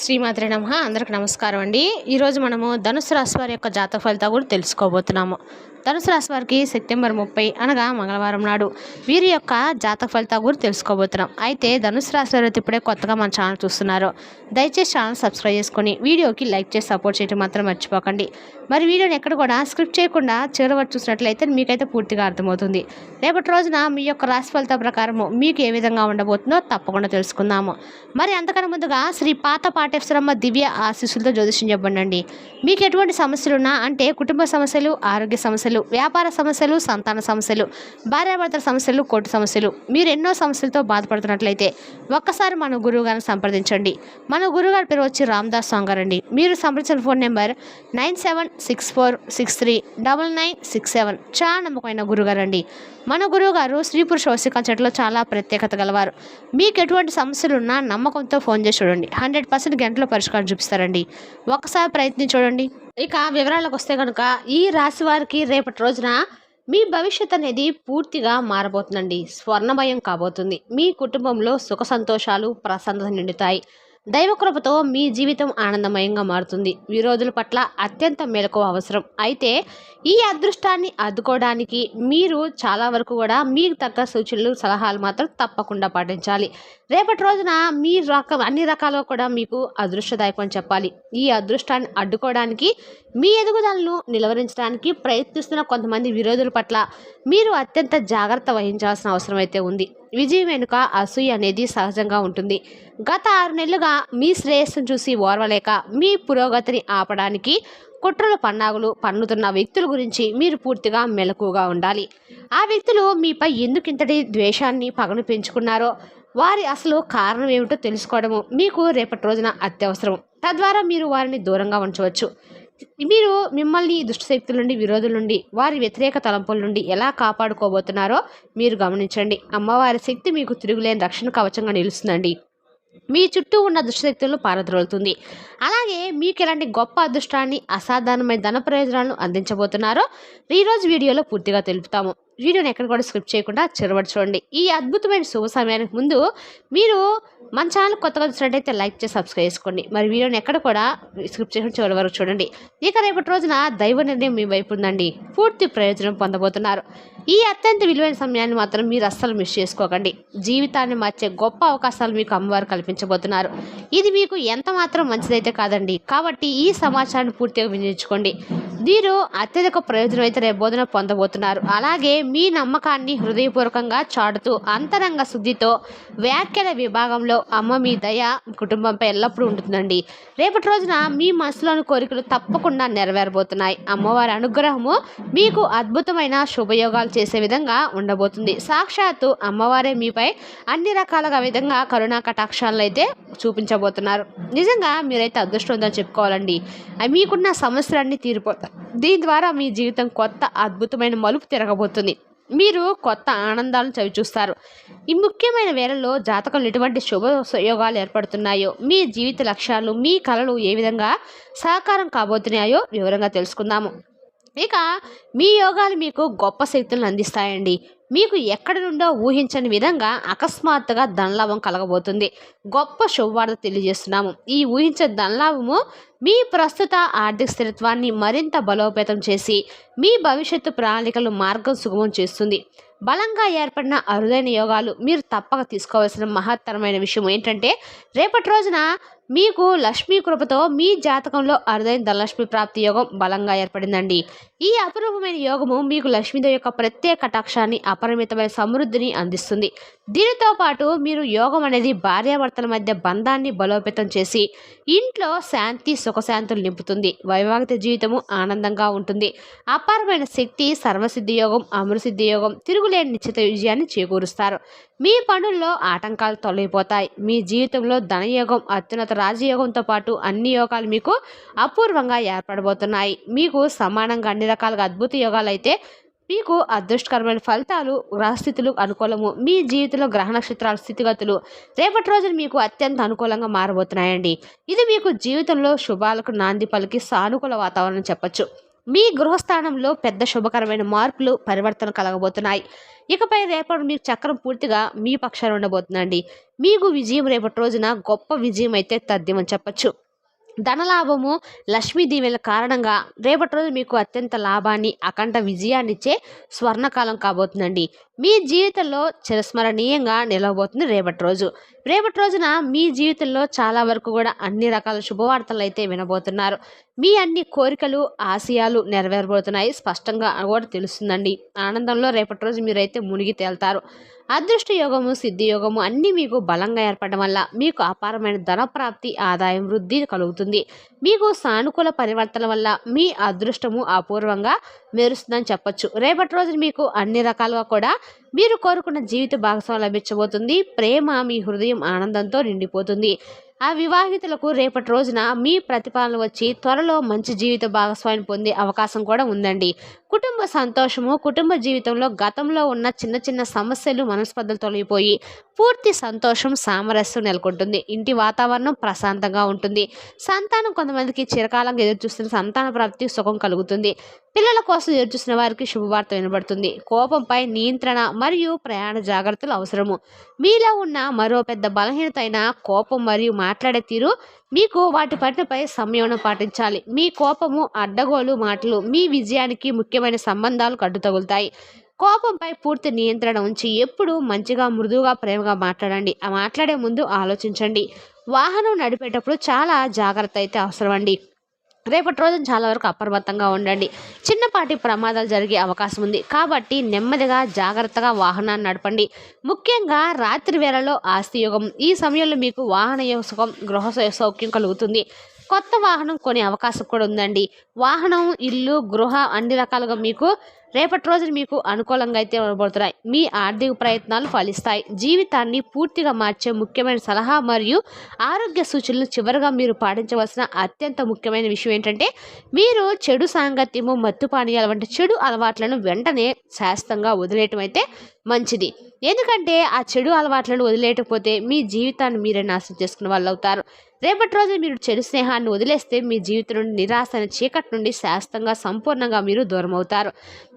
శ్రీమాత్రి నమ. అందరికి నమస్కారం అండి. ఈరోజు మనము ధనుసు రాశి వారి యొక్క జాతక ఫలితాలు కూడా తెలుసుకోబోతున్నాము. ధనుసు రాశి వారికి సెప్టెంబర్ ముప్పై అనగా మంగళవారం నాడు వీరి యొక్క జాతక ఫలితాలు కూడా తెలుసుకోబోతున్నాం. అయితే ధనుసు రాశి వారు ఇప్పుడే కొత్తగా మన ఛానల్ చూస్తున్నారు. దయచేసి ఛానల్ సబ్స్క్రైబ్ చేసుకొని వీడియోకి లైక్ చేసి సపోర్ట్ చేయడం మాత్రం మర్చిపోకండి. మరి వీడియోని ఎక్కడ కూడా స్క్రిప్ట్ చేయకుండా చివరి వరకు చూసినట్లయితే మీకైతే పూర్తిగా అర్థమవుతుంది. రేపటి రోజున మీ యొక్క రాశి ఫలితాల ప్రకారము మీకు ఏ విధంగా ఉండబోతుందో తప్పకుండా తెలుసుకుందాము. మరి అంతకన్నా ముందుగా శ్రీ పాత పాటేశ్వరమ్మ దివ్య ఆశీస్సులతో జ్యోతిష్యం చెప్పండి మీకు ఎటువంటి సమస్యలు ఉన్నా అంటే కుటుంబ సమస్యలు ఆరోగ్య సమస్యలు వ్యాపార సమస్యలు సంతాన సమస్యలు భార్యాభర్తల సమస్యలు కోర్టు సమస్యలు మీరు ఎన్నో సమస్యలతో బాధపడుతున్నట్లయితే ఒక్కసారి మన గురువుగారిని సంప్రదించండి. మన గురుగారు పేరు వచ్చి రామ్దాస్ సాంగర్ అండి మీరు సంప్రదించిన phone number nine seven six four six three double nine six seven. చాలా నమ్మకమైన గురుగారు అండి మన గురువు గారు స్త్రీ పురుష వసిక చెట్లో చాలా ప్రత్యేకత గలవారు. మీకు ఎటువంటి సమస్యలు ఉన్నా నమ్మకంతో ఫోన్ చేసి చూడండి. హండ్రెడ్ పర్సెంట్ గంటలో పరిష్కారం చూపిస్తారండి. ఒకసారి ప్రయత్నం చూడండి. ఇక వివరాలకు వస్తే కనుక ఈ రాశి వారికి రేపటి రోజున మీ భవిష్యత్ అనేది పూర్తిగా మారబోతుందండి. స్వర్ణమయం కాబోతుంది. మీ కుటుంబంలో సుఖ సంతోషాలు ప్రసన్నత నిండుతాయి. దైవకృపతో మీ జీవితం ఆనందమయంగా మారుతుంది. విరోధుల పట్ల అత్యంత మెలకు అవసరం. అయితే ఈ అదృష్టాన్ని అద్దుకోవడానికి మీరు చాలా వరకు కూడా మీకు తగ్గ సూచనలు సలహాలు మాత్రం తప్పకుండా పాటించాలి. రేపటి రోజున మీ రకం అన్ని రకాలుగా కూడా మీకు అదృష్టదాయకం అని చెప్పాలి. ఈ అదృష్టాన్ని అడ్డుకోవడానికి మీ ఎదుగుదలను నిలవరించడానికి ప్రయత్నిస్తున్న కొంతమంది విరోధుల పట్ల మీరు అత్యంత జాగ్రత్త వహించాల్సిన అవసరం అయితే ఉంది. విజయం వెనుక అసూయ అనేది సహజంగా ఉంటుంది. గత ఆరు నెలలుగా మీ శ్రేయస్సును చూసి ఓర్వలేక మీ పురోగతిని ఆపడానికి కుట్రలు పన్నాగులు పన్నుతున్న వ్యక్తుల గురించి మీరు పూర్తిగా మెలకుగా ఉండాలి. ఆ వ్యక్తులు మీపై ఎందుకు ఇంతటి ద్వేషాన్ని పగను పెంచుకున్నారో వారి అసలు కారణం ఏమిటో తెలుసుకోవడము మీకు రేపటి రోజున అత్యవసరం. తద్వారా మీరు వారిని దూరంగా ఉంచవచ్చు. మీరు మిమ్మల్ని దుష్టశక్తుల నుండి విరోధుల నుండి వారి వ్యతిరేక తలంపుల నుండి ఎలా కాపాడుకోబోతున్నారో మీరు గమనించండి. అమ్మవారి శక్తి మీకు తిరుగులేని రక్షణ కవచంగా నిలుస్తుందండి. మీ చుట్టూ ఉన్న దుష్టశక్తులను పారద్రోలుతుంది. అలాగే మీకు ఎలాంటి గొప్ప అదృష్టాన్ని అసాధారణమైన ధన ప్రయోజనాలను అందించబోతున్నారో ఈరోజు వీడియోలో పూర్తిగా తెలుపుతాము. వీడియోని ఎక్కడ కూడా స్క్రిప్ట్ చేయకుండా చిరవడి చూడండి. ఈ అద్భుతమైన శుభ సమయానికి ముందు మీరు మన ఛానల్ కొత్తగా చూసినట్టయితే లైక్ చేసి సబ్స్క్రైబ్ చేసుకోండి. మరి వీడియోని ఎక్కడ కూడా స్క్రిప్ట్ చేయకుండా చివరి వరకు చూడండి. ఇక రేపటి రోజున దైవ నిర్ణయం మీ వైపు ఉందండి. పూర్తి ప్రయోజనం పొందబోతున్నారు. ఈ అత్యంత విలువైన సమయాన్ని మాత్రం మీరు అస్సలు మిస్ చేసుకోకండి. జీవితాన్ని మార్చే గొప్ప అవకాశాలు మీకు అమ్మవారు కల్పించబోతున్నారు. ఇది మీకు ఎంత మాత్రం మంచిదైతే కాదండి. కాబట్టి ఈ సమాచారాన్ని పూర్తిగా వినియోగించుకోండి. మీరు అత్యధిక ప్రయోజనం అయితే రేబోధన పొందబోతున్నారు. అలాగే మీ నమ్మకాన్ని హృదయపూర్వకంగా చాటుతూ అంతరంగ శుద్ధితో వ్యాఖ్యల విభాగంలో అమ్మ మీ దయ కుటుంబంపై ఎల్లప్పుడూ ఉంటుందండి. రేపటి రోజున మీ మనసులోని కోరికలు తప్పకుండా నెరవేరబోతున్నాయి. అమ్మవారి అనుగ్రహము మీకు అద్భుతమైన శుభయోగాలు చేసే విధంగా ఉండబోతుంది. సాక్షాత్తు అమ్మవారే మీపై అన్ని రకాలుగా విధంగా కరుణా కటాక్షాలను అయితే చూపించబోతున్నారు. నిజంగా మీరైతే అదృష్టవంతం చెప్పుకోవాలండి. మీకున్న సమస్యలన్నీ తీరిపోతాయి. దీని ద్వారా మీ జీవితం కొత్త అద్భుతమైన మలుపు తిరగబోతుంది. మీరు కొత్త ఆనందాలను చవిచూస్తారు ఈ ముఖ్యమైన వేళల్లో జాతకంలో ఎటువంటి శుభయోగాలు ఏర్పడుతున్నాయో మీ జీవిత లక్ష్యాలు మీ కళలు ఏ విధంగా సహకారం కాబోతున్నాయో వివరంగా తెలుసుకుందాము. ఇక మీ యోగాలు మీకు గొప్ప శక్తులను అందిస్తాయండి. మీకు ఎక్కడి నుండో ఊహించని విధంగా అకస్మాత్తుగా ధనలాభం కలగబోతుంది. గొప్ప శుభవార్త తెలియజేస్తున్నాము. ఈ ఊహించే ధనలాభము మీ ప్రస్తుత ఆర్థిక స్థిరత్వాన్ని మరింత బలోపేతం చేసి మీ భవిష్యత్తు ప్రణాళికలు మార్గం సుగమం చేస్తుంది. బలంగా ఏర్పడిన అరుదైన యోగాలు మీరు తప్పక తీసుకోవాల్సిన మహత్తరమైన విషయం ఏంటంటే రేపటి రోజున మీకు లక్ష్మీ కృపతో మీ జాతకంలో అరుదైన ధనలక్ష్మి ప్రాప్తి యోగం బలంగా ఏర్పడిందండి. ఈ అపరూపమైన యోగము మీకు లక్ష్మీదేవి యొక్క ప్రత్యేక కటాక్షాన్ని అపరిమితమైన సమృద్ధిని అందిస్తుంది. దీనితో పాటు మీరు యోగం అనేది భార్యాభర్తల మధ్య బంధాన్ని బలోపేతం చేసి ఇంట్లో శాంతి సుఖశాంతులు నింపుతుంది. వైవాహిక జీవితము ఆనందంగా ఉంటుంది. అపారమైన శక్తి సర్వసిద్ధి యోగం అమృసిద్ధి యోగం తిరుగులేని నిశ్చిత విజయాన్ని చేకూరుస్తారు. మీ పనుల్లో ఆటంకాలు తొలగిపోతాయి. మీ జీవితంలో ధనయోగం అత్యున్నత రాజయోగంతో పాటు అన్ని యోగాలు మీకు అపూర్వంగా ఏర్పడబోతున్నాయి. మీకు సమానంగా అన్ని రకాలుగా అద్భుత యోగాలు అయితే మీకు అదృష్టకరమైన ఫలితాలు గ్రహస్థితులు అనుకూలము. మీ జీవితంలో గ్రహ నక్షత్రాల స్థితిగతులు రేపటి రోజున మీకు అత్యంత అనుకూలంగా మారబోతున్నాయండి. ఇది మీకు జీవితంలో శుభాలకు నాంది పలికి సానుకూల వాతావరణం చెప్పచ్చు. మీ గృహస్థానంలో పెద్ద శుభకరమైన మార్పులు పరివర్తన కలగబోతున్నాయి. ఇకపై రేపటి మీకు చక్రం పూర్తిగా మీ పక్షాన ఉండబోతుందండి మీకు విజయం రేపటి రోజున గొప్ప విజయం అయితే తథ్యమని చెప్పచ్చు. ధనలాభము లక్ష్మీ దీవెల కారణంగా రేపటి రోజు మీకు అత్యంత లాభాన్ని అఖండ విజయాన్నిచ్చే స్వర్ణకాలం కాబోతుందండి. మీ జీవితంలో చిరస్మరణీయంగా నిలవబోతుంది రేపటి రోజు. రేపటి రోజున మీ జీవితంలో చాలా వరకు కూడా అన్ని రకాల శుభవార్తలు అయితే వినబోతున్నారు. మీ అన్ని కోరికలు ఆశయాలు నెరవేరబోతున్నాయి. స్పష్టంగా కూడా తెలుస్తుందండి. ఆనందంలో రేపటి రోజు మీరైతే మునిగి తేల్తారు. అదృష్ట యోగము సిద్ధి యోగము అన్నీ మీకు బలంగా ఏర్పడడం వల్ల మీకు అపారమైన ధన ప్రాప్తి ఆదాయం వృద్ధి కలుగుతుంది. మీకు సానుకూల పరివర్తన వల్ల మీ అదృష్టము అపూర్వంగా మెరుస్తుందని చెప్పొచ్చు. రేపటి రోజు మీకు అన్ని రకాలుగా కూడా మీరు కోరుకున్న జీవిత భాగస్వామి లభించబోతుంది. ప్రేమ మీ హృదయం ఆనందంతో నిండిపోతుంది. ఆ వివాహితులకు రేపటి రోజున మీ ప్రతిపాదనలు వచ్చి త్వరలో మంచి జీవిత భాగస్వామిని పొందే అవకాశం కూడా ఉందండి. కుటుంబ సంతోషము కుటుంబ జీవితంలో గతంలో ఉన్న చిన్న చిన్న సమస్యలు మనస్పర్ధలు తొలగిపోయి పూర్తి సంతోషం సామరస్యం నెలకొంటుంది. ఇంటి వాతావరణం ప్రశాంతంగా ఉంటుంది. సంతానం కొంతమందికి చిరకాలంగా ఎదురు చూస్తున్న సంతాన ప్రాప్తి సుఖం కలుగుతుంది. పిల్లల కోసం ఎదురుచూసిన వారికి శుభవార్త వినబడుతుంది. కోపంపై నియంత్రణ మరియు ప్రయాణ జాగ్రత్తలు అవసరము. మీలో ఉన్న మరో పెద్ద బలహీనత అయిన కోపం మరియు మాట్లాడే తీరు మీకు వాటి పట్లపై సంయమనం పాటించాలి. మీ కోపము అడ్డగోలు మాటలు మీ విజయానికి ముఖ్యమైన సంబంధాలు కట్టుతగులుతాయి. కోపంపై పూర్తి నియంత్రణ ఉంచి ఎప్పుడు మంచిగా మృదువుగా ప్రేమగా మాట్లాడండి. ఆ మాట్లాడే ముందు ఆలోచించండి. వాహనం నడిపేటప్పుడు చాలా జాగ్రత్త అయితే అవసరం అండి రేపటి రోజున చాలా వరకు అప్రమత్తంగా ఉండండి. చిన్నపాటి ప్రమాదాలు జరిగే అవకాశం ఉంది. కాబట్టి నెమ్మదిగా జాగ్రత్తగా వాహనాన్ని నడపండి. ముఖ్యంగా రాత్రి వేళలో ఆస్తి యోగం. ఈ సమయంలో మీకు వాహన సుఖం గృహ సౌఖ్యం కలుగుతుంది. కొత్త వాహనం కొనే అవకాశం కూడా ఉందండి. వాహనం ఇల్లు గృహ అన్ని రకాలుగా మీకు రేపటి రోజున మీకు అనుకూలంగా అయితే ఉండబోతున్నాయి. మీ ఆర్థిక ప్రయత్నాలు ఫలిస్తాయి. జీవితాన్ని పూర్తిగా మార్చే ముఖ్యమైన సలహా మరియు ఆరోగ్య సూచనలు చివరిగా మీరు పాటించవలసిన అత్యంత ముఖ్యమైన విషయం ఏంటంటే మీరు చెడు సాంగత్యము మత్తు పానీయాలు వంటి చెడు అలవాట్లను వెంటనే శాస్త్రంగా వదిలేయటం అయితే మంచిది. ఎందుకంటే ఆ చెడు అలవాట్లను వదిలేయకపోతే మీ జీవితాన్ని మీరే నాశనం చేసుకున్న వాళ్ళు అవుతారు. రేపటి రోజు మీరు చెడు స్నేహాన్ని వదిలేస్తే మీ జీవితం నుండి నిరాశ చీకటి నుండి శాస్త్రంగా సంపూర్ణంగా మీరు దూరం అవుతారు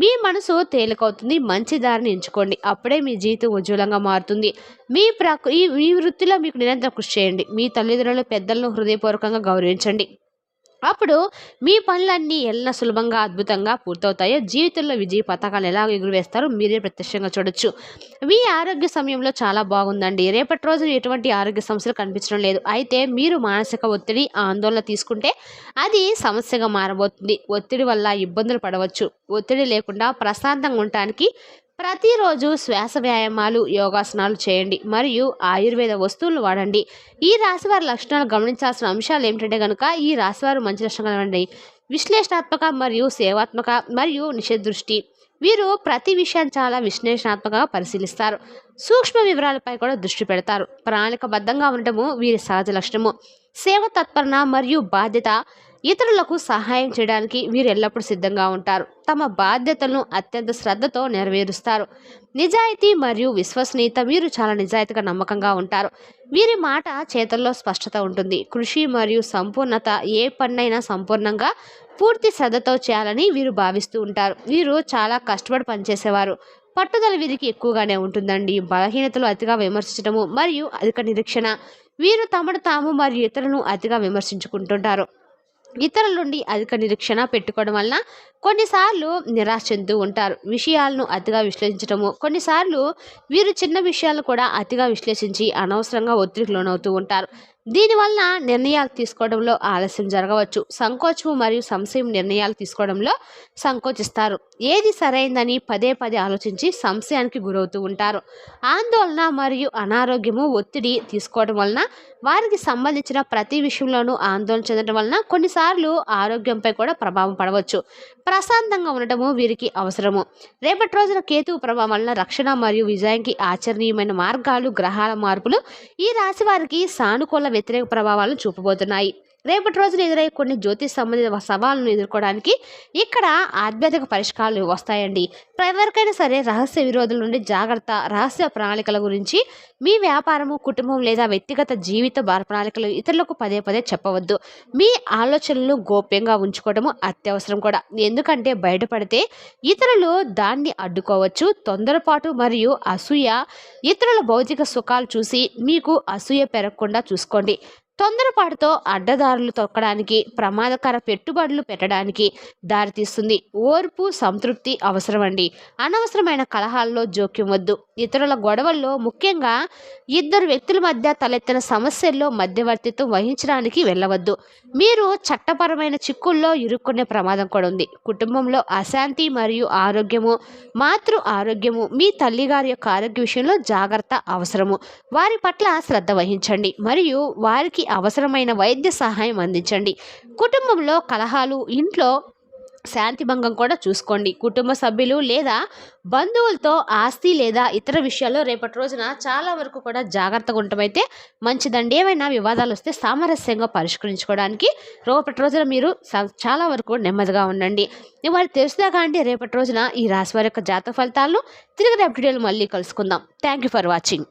మీ మనసు తేలికవుతుంది మంచి దారిని ఎంచుకోండి. అప్పుడే మీ జీవితం ఉజ్వలంగా మారుతుంది. మీ ప్రకృ ఈ ఈ వృత్తిలో మీకు నిరంతరం కృషి చేయండి. మీ తల్లిదండ్రులు పెద్దలను హృదయపూర్వకంగా గౌరవించండి. అప్పుడు మీ పనులన్నీ ఎలా సులభంగా అద్భుతంగా పూర్తవుతాయో జీవితంలో విజయ పథకాలు ఎలా ఎగురవేస్తారో మీరే ప్రత్యక్షంగా చూడొచ్చు. మీ ఆరోగ్య సమయంలో చాలా బాగుందండి. రేపటి రోజు ఎటువంటి ఆరోగ్య సమస్యలు కనిపించడం లేదు. అయితే మీరు మానసిక ఒత్తిడి ఆందోళన తీసుకుంటే అది సమస్యగా మారబోతుంది. ఒత్తిడి వల్ల ఇబ్బందులు పడవచ్చు. ఒత్తిడి లేకుండా ప్రశాంతంగా ఉండటానికి ప్రతిరోజు శ్వాస వ్యాయామాలు యోగాసనాలు చేయండి మరియు ఆయుర్వేద వస్తువులు వాడండి. ఈ రాశివారి లక్షణాలు గమనించాల్సిన అంశాలు ఏమిటంటే కనుక ఈ రాశివారు మంచి లక్షణాలు ఇవ్వండి విశ్లేషణాత్మక మరియు సేవాత్మక మరియు నిషదృష్టి వీరు ప్రతి విషయాన్ని చాలా విశ్లేషణాత్మకంగా పరిశీలిస్తారు. సూక్ష్మ వివరాలపై కూడా దృష్టి పెడతారు. ప్రణాళికబద్ధంగా ఉండటము వీరి సహజ లక్షణము. సేవ తత్పరణ మరియు బాధ్యత ఇతరులకు సహాయం చేయడానికి వీరు ఎల్లప్పుడూ సిద్ధంగా ఉంటారు. తమ బాధ్యతలను అత్యంత శ్రద్ధతో నెరవేరుస్తారు. నిజాయితీ మరియు విశ్వసనీయత వీరు చాలా నిజాయితీగా నమ్మకంగా ఉంటారు. వీరి మాట చేతల్లో స్పష్టత ఉంటుంది. కృషి మరియు సంపూర్ణత ఏ పన్నైనా సంపూర్ణంగా పూర్తి శ్రద్ధతో చేయాలని వీరు భావిస్తూ ఉంటారు. వీరు చాలా కష్టపడి పనిచేసేవారు. పట్టుదల వీరికి ఎక్కువగానే ఉంటుందండి. బలహీనతలు అతిగా విమర్శించడము మరియు అధిక నిరీక్షణ. వీరు తమను తాము మరియు ఇతరులను అతిగా విమర్శించుకుంటుంటారు. ఇతరుల నుండి అధిక నిరీక్షణ పెట్టుకోవడం వలన కొన్నిసార్లు నిరాశ చెందుతూ ఉంటారు. విషయాలను అతిగా విశ్లేషించడము కొన్నిసార్లు వీరు చిన్న విషయాలను కూడా అతిగా విశ్లేషించి అనవసరంగా ఒత్తిడికి లోనవుతూ ఉంటారు. దీనివల్ల నిర్ణయాలు తీసుకోవడంలో ఆలస్యం జరగవచ్చు. సంకోచము మరియు సంశయం నిర్ణయాలు తీసుకోవడంలో సంకోచిస్తారు. ఏది సరైందని పదే పదే ఆలోచించి సంశయానికి గురవుతూ ఉంటారు. ఆందోళన మరియు అనారోగ్యము ఒత్తిడి తీసుకోవడం వలన వారికి సంబంధించిన ప్రతి విషయంలోనూ ఆందోళన చెందడం వలన కొన్నిసార్లు ఆరోగ్యంపై కూడా ప్రభావం పడవచ్చు. ప్రశాంతంగా ఉండటము వీరికి అవసరము. రేపటి రోజున కేతువు ప్రభావం వలన రక్షణ మరియు విజయానికి ఆచరణీయమైన మార్గాలు గ్రహాల మార్పులు ఈ రాశి వారికి సానుకూల వ్యతిరేక ప్రభావాలను చూపబోతున్నాయి. రేపటి రోజున ఎదురయ్యే కొన్ని జ్యోతిష్ సంబంధిత సవాళ్ళను ఎదుర్కోవడానికి ఇక్కడ ఆధ్యాత్మిక పరిష్కారాలు వస్తాయండి. ఎవరికైనా సరే రహస్య విరోధుల నుండి జాగ్రత్త రహస్య ప్రణాళికల గురించి మీ వ్యాపారము కుటుంబం లేదా వ్యక్తిగత జీవిత భార ప్రణాళికలు ఇతరులకు పదే పదే చెప్పవద్దు. మీ ఆలోచనలు గోప్యంగా ఉంచుకోవడము అత్యవసరం కూడా. ఎందుకంటే బయటపడితే ఇతరులు దాన్ని అడ్డుకోవచ్చు. తొందరపాటు మరియు అసూయ ఇతరుల భౌతిక సుఖాలు చూసి మీకు అసూయ పెరగకుండా చూసుకోండి. తొందరపాటుతో అడ్డదారులు తొక్కడానికి ప్రమాదకర పెట్టుబడులు పెట్టడానికి దారితీస్తుంది. ఓర్పు సంతృప్తి అవసరమండి. అనవసరమైన కలహాల్లో జోక్యం వద్దు ఇతరుల గొడవల్లో ముఖ్యంగా ఇద్దరు వ్యక్తుల మధ్య తలెత్తిన సమస్యల్లో మధ్యవర్తిత్వం వహించడానికి వెళ్ళవద్దు. మీరు చట్టపరమైన చిక్కుల్లో ఇరుక్కునే ప్రమాదం కూడా ఉంది. కుటుంబంలో అశాంతి మరియు ఆరోగ్యము మాతృ ఆరోగ్యము మీ తల్లిగారి యొక్క ఆరోగ్య విషయంలో జాగ్రత్త అవసరము. వారి పట్ల శ్రద్ధ వహించండి. మరియు వారికి అవసరమైన వైద్య సహాయం అందించండి. కుటుంబంలో కలహాలు ఇంట్లో శాంతి భంగం కూడా చూసుకోండి. కుటుంబ సభ్యులు లేదా బంధువులతో ఆస్తి లేదా ఇతర విషయాల్లో రేపటి రోజున చాలా వరకు కూడా జాగ్రత్తగా ఉండటమైతే మంచిదండి. ఏమైనా వివాదాలు వస్తే సామరస్యంగా పరిష్కరించుకోవడానికి రేపటి రోజున మీరు చాలా వరకు నెమ్మదిగా ఉండండి. వారికి తెలుసుదాకా కానీ రేపటి రోజున ఈ రాశి వారి యొక్క జాతక ఫలితాలను తిరిగి రేపటి మళ్ళీ కలుసుకుందాం. Thank you for watching